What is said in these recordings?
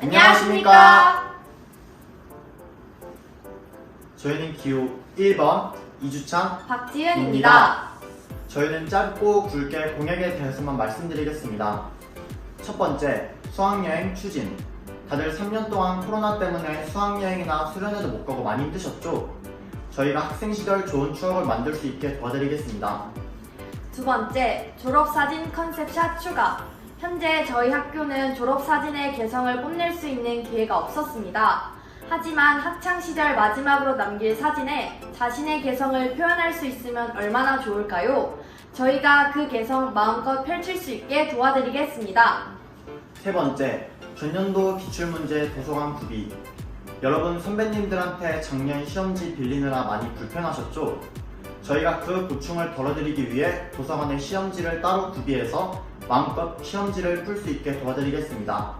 안녕하십니까. 저희는 기호 1번 이주찬 박지은입니다. 저희는 짧고 굵게 공약에 대해서만 말씀드리겠습니다. 첫 번째, 수학여행 추진. 다들 3년 동안 코로나 때문에 수학여행이나 수련회도 못 가고 많이 힘드셨죠? 저희가 학생 시절 좋은 추억을 만들 수 있게 도와드리겠습니다. 두 번째, 졸업사진 컨셉샷 추가. 현재 저희 학교는 졸업사진의 개성을 뽐낼 수 있는 기회가 없었습니다. 하지만 학창시절 마지막으로 남길 사진에 자신의 개성을 표현할 수 있으면 얼마나 좋을까요? 저희가 그 개성 마음껏 펼칠 수 있게 도와드리겠습니다. 세 번째, 전년도 기출문제 도서관 구비. 여러분 선배님들한테 작년 시험지 빌리느라 많이 불편하셨죠? 저희가 그 고충을 덜어드리기 위해 도서관에 시험지를 따로 구비해서 마음껏 시험지를 풀 수 있게 도와드리겠습니다.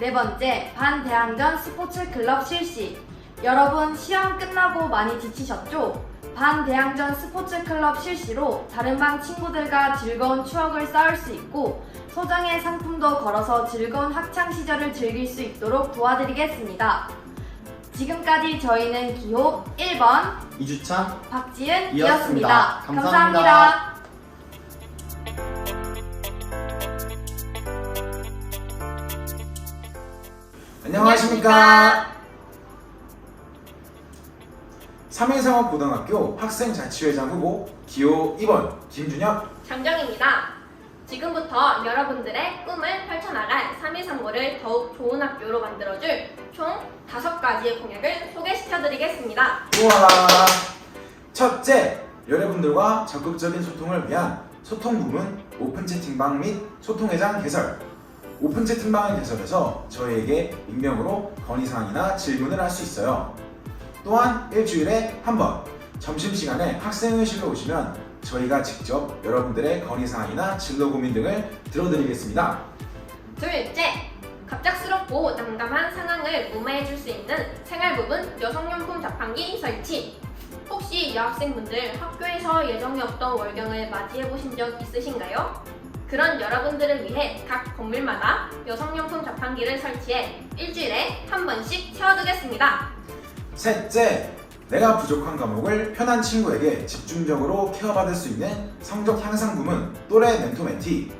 네 번째, 반대항전 스포츠 클럽 실시. 여러분 시험 끝나고 많이 지치셨죠? 반대항전 스포츠 클럽 실시로 다른 반 친구들과 즐거운 추억을 쌓을 수 있고 소정의 상품도 걸어서 즐거운 학창 시절을 즐길 수 있도록 도와드리겠습니다. 지금까지 저희는 기호 1번 이주찬 박지은이었습니다. 이었습니다. 감사합니다. 감사합니다. 안녕하십니까. 3일상업고등학교 학생자치회장 후보 기호 2번 김준혁 장정입니다. 지금부터 여러분들의 꿈을 펼쳐나갈 3.139를 더욱 좋은 학교로 만들어줄 총 5가지의 공약을 소개시켜드리겠습니다. 우와 첫째 여러분들과 적극적인 소통을 위한 소통 부문 오픈 채팅방 및 소통회장 개설 오픈 채팅방을 개설해서 저희에게 익명으로 건의사항이나 질문을 할 수 있어요 또한 일주일에 한 번 점심시간에 학생회실로 오시면 저희가 직접 여러분들의 건의사항이나 진로 고민 등을 들어드리겠습니다 둘째, 갑작스럽고 난감한 상황을 무마해줄 수 있는 생활 부분 여성용품 자판기 설치. 혹시 여학생분들 학교에서 예정이 없던 월경을 맞이해 보신 적 있으신가요? 그런 여러분들을 위해 각 건물마다 여성용품 자판기를 설치해 일주일에 한 번씩 채워두겠습니다. 셋째, 내가 부족한 과목을 편한 친구에게 집중적으로 케어받을 수 있는 성적 향상 부문 또래 멘토 멘티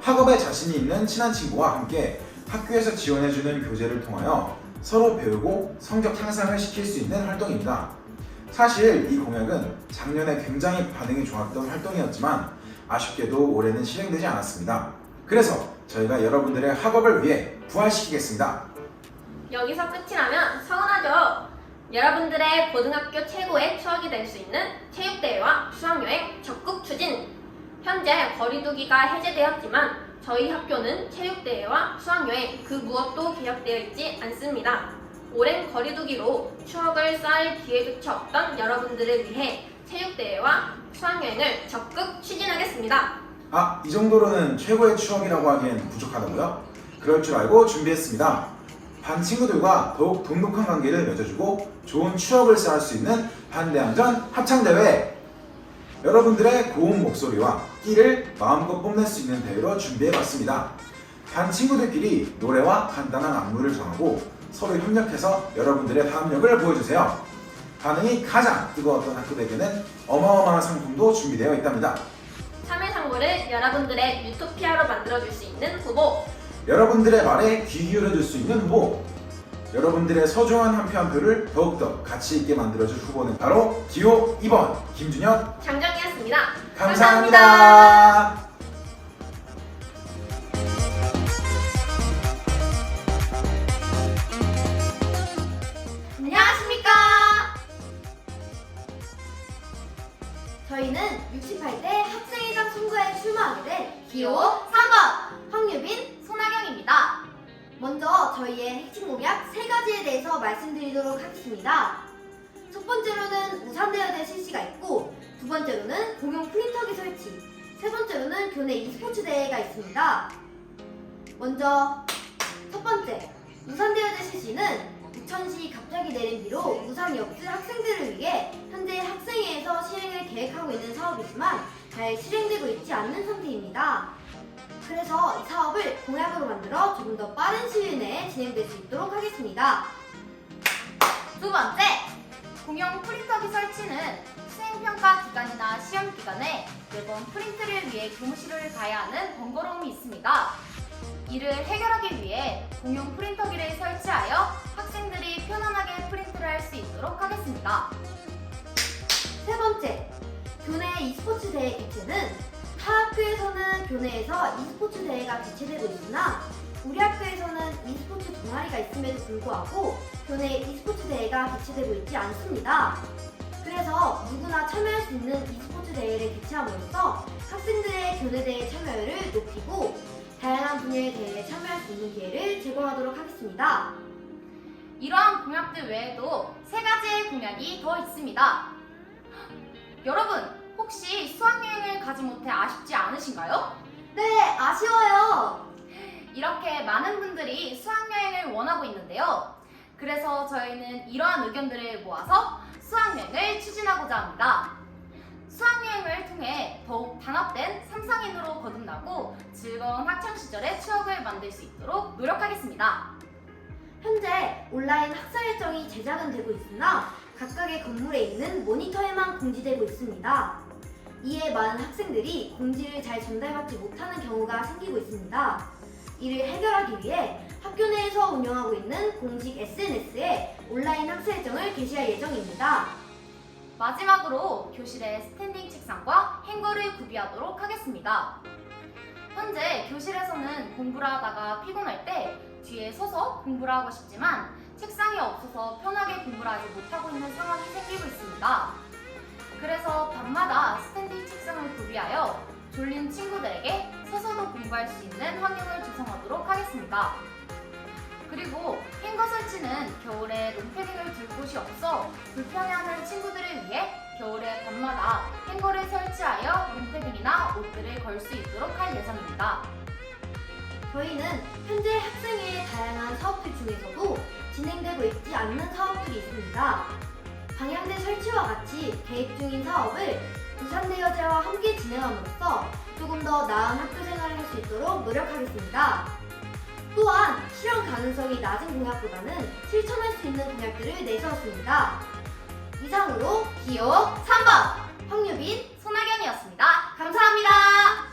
학업에 자신이 있는 친한 친구와 함께 학교에서 지원해주는 교재를 통하여 서로 배우고 성적 향상을 시킬 수 있는 활동입니다. 사실 이 공약은 작년에 굉장히 반응이 좋았던 활동이었지만 아쉽게도 올해는 실행되지 않았습니다. 그래서 저희가 여러분들의 학업을 위해 부활시키겠습니다. 여기서 끝이 나면 서운하죠. 여러분들의 고등학교 최고의 추억이 될 수 있는 체육대회와 수학여행 적극 추진. 현재 거리두기가 해제되었지만 저희 학교는 체육대회와 수학여행 그 무엇도 개혁되어 있지 않습니다. 오랜 거리두기로 추억을 쌓을 기회조차 없던 여러분들을 위해 체육대회와 수학여행을 적극 추진하겠습니다. 아, 이 정도로는 최고의 추억이라고 하기엔 부족하다고요? 그럴 줄 알고 준비했습니다. 반 친구들과 더욱 돈독한 관계를 맺어주고 좋은 추억을 쌓을 수 있는 반대항전 합창대회! 여러분들의 고운 목소리와 끼를 마음껏 뽐낼 수 있는 대회로 준비해봤습니다. 반 친구들끼리 노래와 간단한 안무를 정하고 서로 협력해서 여러분들의 다음력을 보여주세요. 반응이 가장 뜨거웠던 학교 대회는 어마어마한 상품도 준비되어 있답니다. 3일 상고를 여러분들의 유토피아로 만들어줄 수 있는 후보 여러분들의 말에 귀 기울여줄 수 있는 후보 여러분들의 소중한 한 표 한 표를 더욱더 가치 있게 만들어줄 후보는 바로 기호 2번 김준혁 장정이었습니다. 감사합니다. 안녕하십니까. 저희는 68대 학생회장 선거에 출마하게 된 기호 3번 황유빈, 손아경입니다. 먼저 저희의 핵심 공약 세 가지에 대해서 말씀드리도록 하겠습니다. 첫 번째로는 우산 대여대 실시가 있고 두 번째로는 공용 프린터기 설치 세 번째로는 교내 e스포츠 대회가 있습니다. 먼저 첫 번째 우산 대여대 실시는 부천시 갑자기 내린 비로 우산이 없을 학생들을 위해 현재 학생회에서 실행을 계획하고 있는 사업이지만 잘 실행되고 있지 않는 상태입니다. 그래서 이 사업을 공약으로 만들어 조금 더 빠른 시일 내에 진행될 수 있도록 하겠습니다. 두 번째, 공용 프린터기 설치는 수행평가 기간이나 시험 기간에 매번 프린트를 위해 교무실을 가야 하는 번거로움이 있습니다. 이를 해결하기 위해 공용 프린터기를 설치하여 학생들이 편안하게 프린트를 할 수 있도록 하겠습니다. 세 번째, 교내 e스포츠 대회 개최는 타 학교에서는 교내에서 e스포츠 대회가 개최되고 있으나 우리 학교에서는 e스포츠 동아리가 있음에도 불구하고 교내 e스포츠 대회가 개최되고 있지 않습니다. 그래서 누구나 참여할 수 있는 e스포츠 대회를 개최함으로써 학생들의 교내 대회 참여율을 높이고 다양한 분야의 대회에 참여할 수 있는 기회를 제공하도록 하겠습니다. 이러한 공약들 외에도 세 가지의 공약이 더 있습니다. 여러분, 혹시 수학여행을 가지 못해 아쉽지 않으신가요? 네, 아쉬워요. 이렇게 많은 분들이 수학여행을 원하고 있는데요. 그래서 저희는 이러한 의견들을 모아서 수학여행을 추진하고자 합니다. 수학여행을 통해 더욱 단합된 삼상인으로 거듭나고 즐거운 학창시절의 추억을 만들 수 있도록 노력하겠습니다. 현재 온라인 학사 일정이 제작은 되고 있으나 각각의 건물에 있는 모니터에만 공지되고 있습니다. 이에 많은 학생들이 공지를 잘 전달받지 못하는 경우가 생기고 있습니다. 이를 해결하기 위해 학교 내에서 운영하고 있는 공식 SNS에 온라인 학사 일정을 게시할 예정입니다. 마지막으로 교실에 스탠딩 책상과 행거를 구비하도록 하겠습니다. 현재 교실에서는 공부를 하다가 피곤할 때 뒤에 서서 공부를 하고 싶지만 책상이 없어서 편하게 공부를 하지 못하고 있는 상황이 생기고 있습니다. 그래서 밤마다 스탠딩 책상을 구비하여 졸린 친구들에게 서서도 공부할 수 있는 환경을 조성하도록 하겠습니다. 그리고 행거 설치는 겨울에 롱패딩을 들 곳이 없어 불편해하는 친구들을 위해 겨울에 밤마다 행거를 설치하여 롱패딩이나 옷들을 걸 수 있도록 할 예정입니다. 저희는 현재 학생회의 다양한 사업들 중에서도 진행되고 있지 않는 사업들이 있습니다. 방향제 설치와 같이 계획 중인 사업을 부산대여제와 함께 진행함으로써 조금 더 나은 학교 생활을 할 수 있도록 노력하겠습니다. 또한 실현 가능성이 낮은 공약보다는 실천할 수 있는 공약들을 내세웠습니다. 이상으로 기호 3번 황유빈 손학연이었습니다. 감사합니다.